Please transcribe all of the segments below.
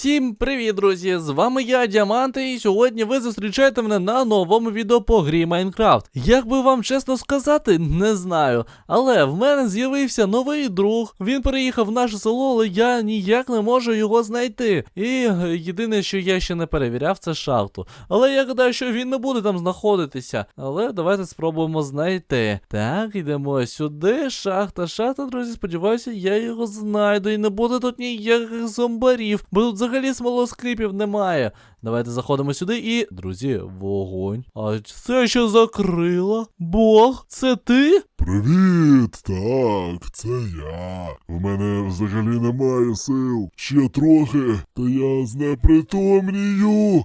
Всім привіт, друзі! З вами я, Діаманти, і сьогодні ви зустрічаєте мене на новому відео по грі Майнкрафт. Як би вам чесно сказати, не знаю. Але в мене з'явився новий друг. Він переїхав в наше село, але я ніяк не можу його знайти. І єдине, що я ще не перевіряв, це шахту. Але я гадаю, що він не буде там знаходитися. Але давайте спробуємо знайти. Так, йдемо сюди. Шахта, шахта, друзі. Сподіваюся, я його знайду. І не буде тут ніяких зомбарів. Бо тут взагалі смолоскипів немає. Давайте заходимо сюди і. Друзі, вогонь. А це що за крила? Бог, це ти? Привіт, так, це я. У мене взагалі немає сил. Ще трохи, та я знепритомнію.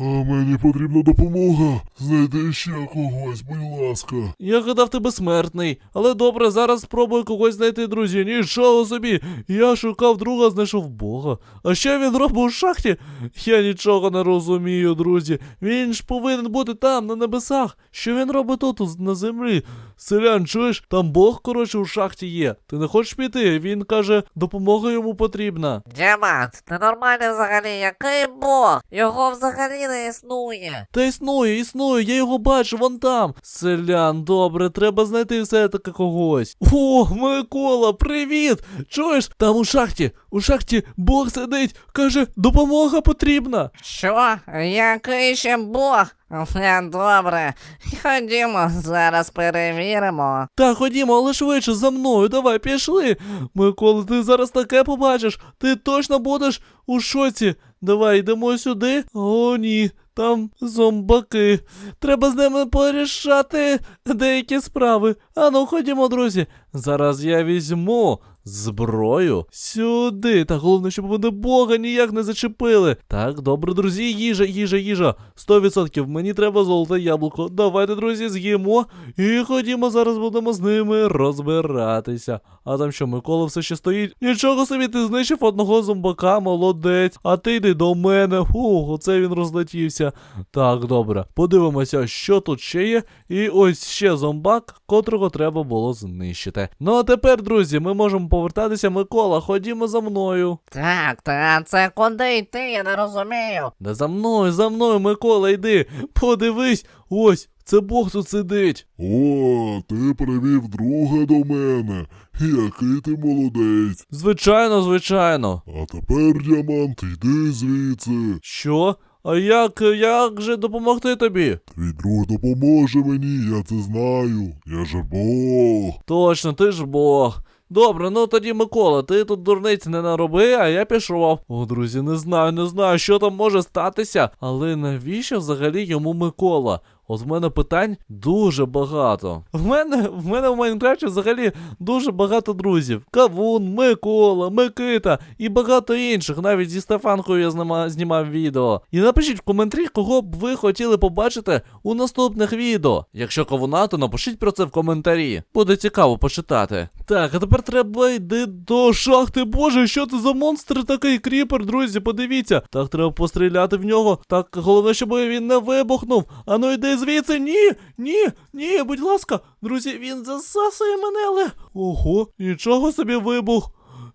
А мені потрібна допомога. Знайди ще когось, будь ласка. Я гадав ти безсмертний. Але добре, зараз спробую когось знайти, друзі. Нічого собі. Я шукав друга, знайшов Бога. А що він робить у шахті? Я нічого не розумію, друзі. Він ж повинен бути там, на небесах. Що він робить тут, на землі? Селян, чуєш, там Бог, коротше, у шахті є. Ти не хочеш піти? Він каже, допомога йому потрібна. Діамант, ти нормальний взагалі, який бог? Його взагалі не існує. Та існує, існує, я його бачу, вон там. Селян, добре, треба знайти все-таки когось. О, Микола, привіт! Чуєш, там у шахті, у шахті Бог сидить, каже, допомога потрібна. Що? Який ще бог? Е, Добре. Ходімо, зараз перевіримо. Так, ходімо, але швидше за мною, давай, пішли. Микола, ти зараз таке побачиш, ти точно будеш у шоці. Давай, йдемо сюди. О, ні. Там зомбаки. Треба з ними порішати деякі справи. Ану, ходімо, друзі. Зараз я візьму зброю сюди. Та головне, щоб вони Бога ніяк не зачепили. Так, добре, друзі, їжа, їжа, їжа. 100% мені треба золоте яблуко. Давайте, друзі, з'їмо. І ходімо, зараз будемо з ними розбиратися. А там що, Микола все ще стоїть? Нічого собі, ти знищив одного зомбака, молодець. А ти йди до мене. Фух, оце він розлетівся. Так, добре. Подивимося, що тут ще є. І ось ще зомбак, котрого треба було знищити. Ну а тепер, друзі, ми можемо повертатися. Микола, ходімо за мною. Так, та це куди йти, я не розумію. Да за мною, за мною, Микола, йди. Подивись, ось, це Бог тут сидить. О, ти привів друга до мене. Який ти молодець. Звичайно, звичайно. А тепер, діамант, йди звідси. Що? А як, як же допомогти тобі? Твій друг допоможе мені, я це знаю. Я же Бог. Точно, ти ж Бог. Добре, ну тоді, Микола, ти тут дурниць не нароби, а я пішов. О, друзі, не знаю, не знаю, що там може статися. Але навіщо взагалі йому Микола? От в мене питань дуже багато. В мене в мене в Майнкрафті взагалі дуже багато друзів. Кавун, Микола, Микита і багато інших. Навіть зі Стефанкою я знима, знімав відео. І напишіть в коментарі, кого б ви хотіли побачити у наступних відео. Якщо кавуна, то напишіть про це в коментарі. Буде цікаво почитати. Так, а тепер треба йти до шахти. Боже, що це за монстр такий кріпер, друзі? Подивіться. Так, треба постріляти в нього. Так, головне, щоб він не вибухнув. Ану йди звідси. Ні, ні, ні, будь ласка. Друзі, він засасує мене, але. Ого, нічого собі вибух.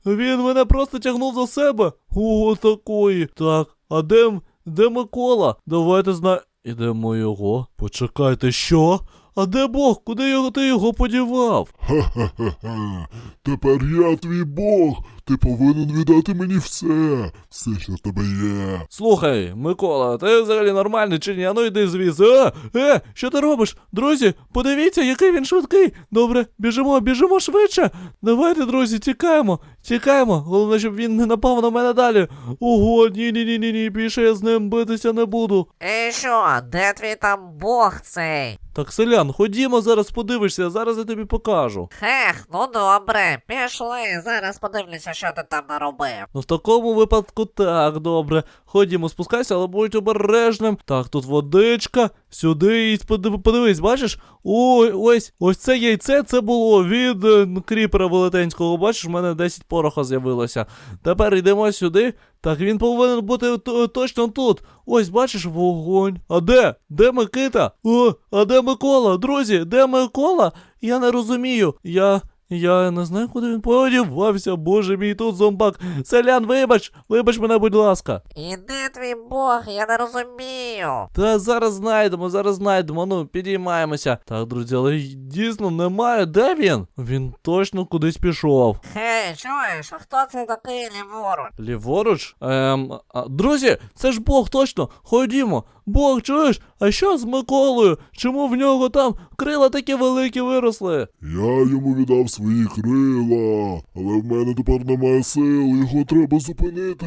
Він мене просто тягнув до себе. Ого, такої. Так, а де, де Микола? Давайте зна... Ідемо його. Почекайте, що? А де Бог? Куди його ти його подівав? Ха-ха-ха. Тепер я твій Бог. Ти повинен віддати мені все. Все, що в тебе є. Слухай, Микола, ти взагалі нормальний чи ні? А ну йди звідси. Е, е, що ти робиш? Друзі, подивіться, який він швидкий. Добре, біжимо, біжимо швидше. Давайте, друзі, тікаємо, тікаємо. Головне, щоб він не напав на мене далі. Ого, ні, ні, ні, ні, ні, більше я з ним битися не буду. І що, де твій там бог цей? Так, селян, ходімо зараз подивишся, зараз я тобі покажу. Хех, ну добре, пішли, зараз подивлюся, що ти там наробив. Ну, в такому випадку так, добре. Ходімо, спускайся, але будь обережним. Так, тут водичка. Сюди і подивись, бачиш? Ой, ось, ось це яйце, це було від е, кріпера велетенського. Бачиш, в мене 10 пороха з'явилося. Тепер йдемо сюди. Так, він повинен бути точно тут. Ось, бачиш, вогонь. А де? Де Микита? О, а де Микола? Друзі, де Микола? Я не розумію. Я. Я не знаю, куди він подівався. Боже мій тут зомбак. Селян, вибач, вибач мене, будь ласка. І де твій Бог? Я не розумію. Та зараз знайдемо, зараз знайдемо. Ну, підіймаємося. Так, друзі, але дійсно немає. Де він? Він точно кудись пішов. Гей, чуєш, а хто це такий ліворуч? Ліворуч? Ем, а, друзі, це ж Бог, точно. Ходімо. Бог, чуєш? А що з Миколою? Чому в нього там крила такі великі виросли? Я йому віддав свої крила, але в мене тепер немає сил, його треба зупинити.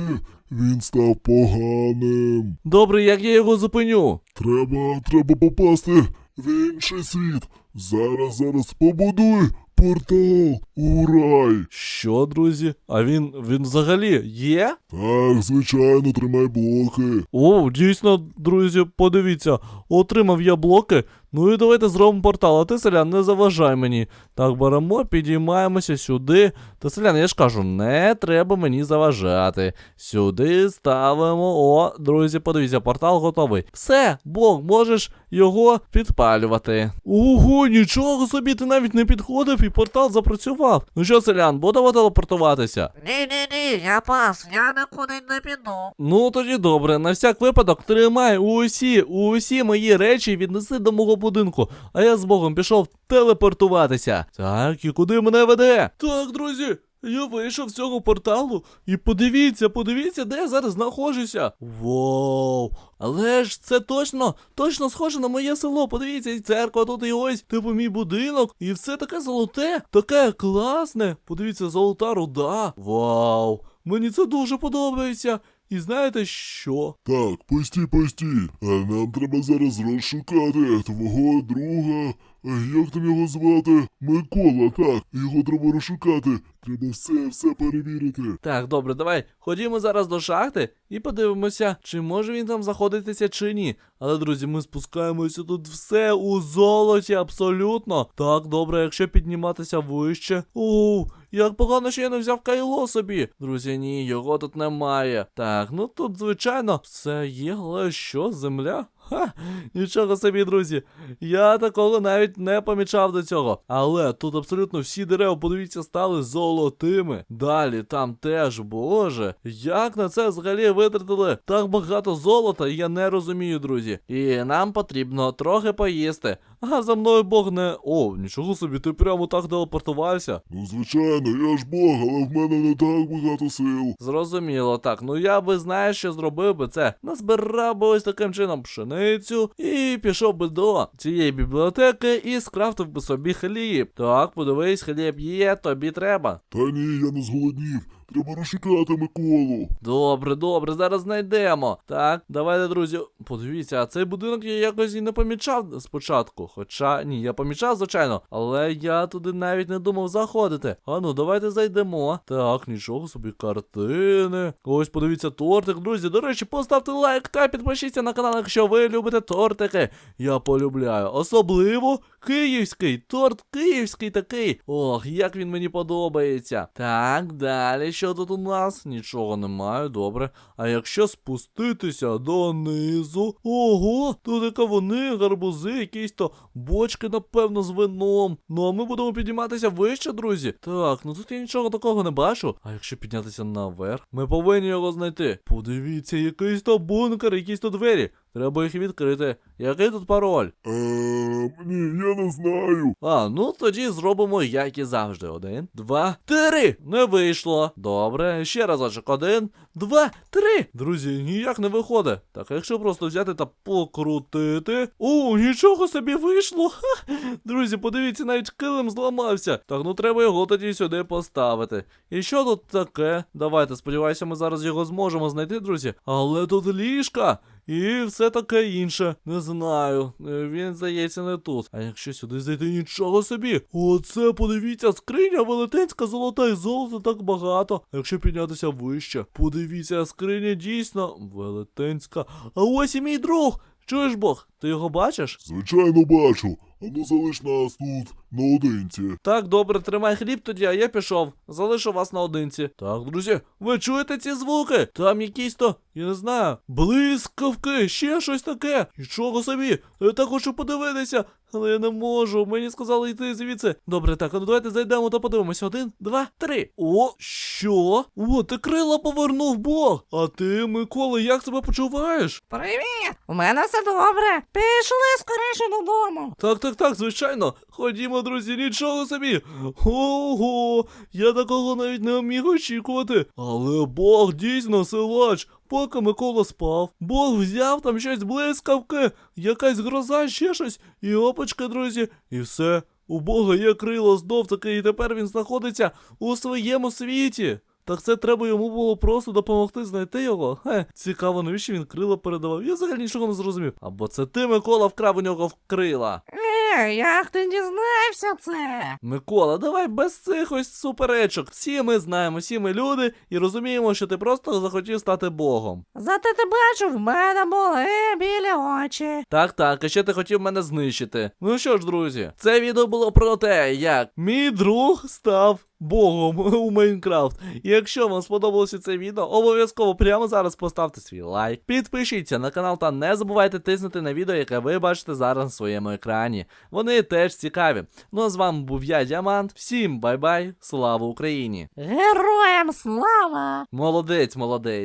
Він став поганим. Добре, як я його зупиню? Треба, треба попасти в інший світ. Зараз, зараз побудуй портал у рай. Що, друзі? А він він взагалі є? Так, звичайно, тримай блоки. О, дійсно, друзі, подивіться, отримав я блоки. Ну і давайте зробимо портал, а ти, селян, не заважай мені. Так, беремо, підіймаємося сюди. Та селян, я ж кажу, не треба мені заважати. Сюди ставимо. О, друзі, подивіться, портал готовий. Все, Бог, можеш його підпалювати. Ого, нічого собі, ти навіть не підходив і портал запрацював. Ну що, селян, будемо телепортуватися? Ні-ні-ні, я пас, я нікуди не піду. Ну тоді добре, на всяк випадок тримай усі, усі мої речі віднеси до мого будинку, а я з Богом пішов телепортуватися. Так, і куди мене веде? Так, друзі. Я вийшов з цього порталу і подивіться, подивіться, де я зараз знаходжуся. Вау! Але ж це точно, точно схоже на моє село. Подивіться, і церква тут і ось, типу мій будинок, і все таке золоте, таке класне. Подивіться, золота руда. Вау! Мені це дуже подобається. І знаєте що? Так, постій, постій. А нам треба зараз розшукати твого друга. Як там його звати? Микола, так. Його треба розшукати. Треба все, все перевірити. Так, добре, давай ходімо зараз до шахти і подивимося, чи може він там заходитися чи ні. Але, друзі, ми спускаємося тут все у золоті, абсолютно. Так, добре, якщо підніматися вище. Оу, як погано, що я не взяв кайло собі. Друзі, ні, його тут немає. Так, ну тут, звичайно, все є, але що, земля? Ха, нічого собі, друзі. Я такого навіть не помічав до цього. Але тут абсолютно всі дерева, подивіться, стали золотими. Далі там теж, боже, як на це взагалі витратили так багато золота, я не розумію, друзі. І нам потрібно трохи поїсти. А за мною Бог не. О, нічого собі, ти прямо так телепортувався. Ну, звичайно, я ж Бог, але в мене не так багато сил. Зрозуміло, так. Ну я би знаєш, що зробив би це. Назбирав би ось таким чином пшеницю і пішов би до цієї бібліотеки і скрафтив би собі хліб. Так, подивись, хліб є, тобі треба. Та ні, я не зголоднів. Треба розшукати Миколу. Добре, добре, зараз знайдемо. Так, давайте, друзі. Подивіться, а цей будинок я якось і не помічав спочатку. Хоча ні, я помічав, звичайно, але я туди навіть не думав заходити. А ну, давайте зайдемо. Так, нічого собі, картини. Ось подивіться, тортик, друзі. До речі, поставте лайк та підпишіться на канал, якщо ви любите тортики. Я полюбляю. Особливо київський. Торт київський такий. Ох, як він мені подобається. Так, далі. Що тут у нас? Нічого немає, добре. А якщо спуститися донизу, ого, тут і кавуни, гарбузи, якісь то бочки, напевно, з вином. Ну а ми будемо підніматися вище, друзі. Так, ну тут я нічого такого не бачу. А якщо піднятися наверх, ми повинні його знайти. Подивіться, якийсь то бункер, якісь то двері. Треба їх відкрити. Який тут пароль? Ем, ні, я не знаю. А, ну тоді зробимо, як і завжди. Один, два, три. Не вийшло. Добре, ще разочок. Один, два, три. Друзі, ніяк не виходить. Так, якщо просто взяти та покрутити. О, нічого собі вийшло. Ха. Друзі, подивіться, навіть килим зламався. Так, ну треба його тоді сюди поставити. І що тут таке? Давайте, сподіваюся, ми зараз його зможемо знайти, друзі. Але тут ліжка. І все таке інше. Не знаю. Е, Він здається не тут. А якщо сюди зайти нічого собі. Оце подивіться, скриня велетенська золота і золота так багато. А якщо піднятися вище, подивіться, скриня дійсно велетенська. А ось і мій друг. Чуєш Бог, ти його бачиш? Звичайно, бачу. А ну залиш нас тут наодинці. Так, добре, тримай хліб тоді, а я пішов. Залишу вас наодинці. Так, друзі, ви чуєте ці звуки? Там якісь то, я не знаю, блискавки, ще щось таке. Нічого собі, я так хочу подивитися. Але я не можу, мені сказали йти звідси. Добре, так, ну давайте зайдемо та подивимося. Один, два, три. О, що? О, ти крила повернув Бог. А ти, Микола, як себе почуваєш? Привіт! У мене все добре. Пішли скоріше додому. Так, так, так, звичайно. Ходімо, друзі, нічого собі. Ого, я такого навіть не міг очікувати. Але Бог дійсно силач. Поки Микола спав, Бог взяв там щось блискавки, якась гроза, ще щось, і опачки, друзі, і все. У Бога є крило знов таки, і тепер він знаходиться у своєму світі. Так це треба йому було просто допомогти знайти його. Хе, цікаво, навіщо він крила передавав. Я взагалі нічого не зрозумів. Або це ти, Микола, вкрав у нього в крила. Як ти дізнався це? Микола, давай без цих ось суперечок. Всі ми знаємо, всі ми люди і розуміємо, що ти просто захотів стати Богом. Зате ти бачив, в мене були білі очі. Так, так, а ще ти хотів мене знищити. Ну що ж, друзі, це відео було про те, як мій друг став Богом у Майнкрафт. І якщо вам сподобалося це відео, обов'язково прямо зараз поставте свій лайк, підпишіться на канал та не забувайте тиснути на відео, яке ви бачите зараз на своєму екрані. Вони теж цікаві. Ну а з вами був я, Діамант. Всім бай-бай, слава Україні! Героям слава! Молодець, молодець.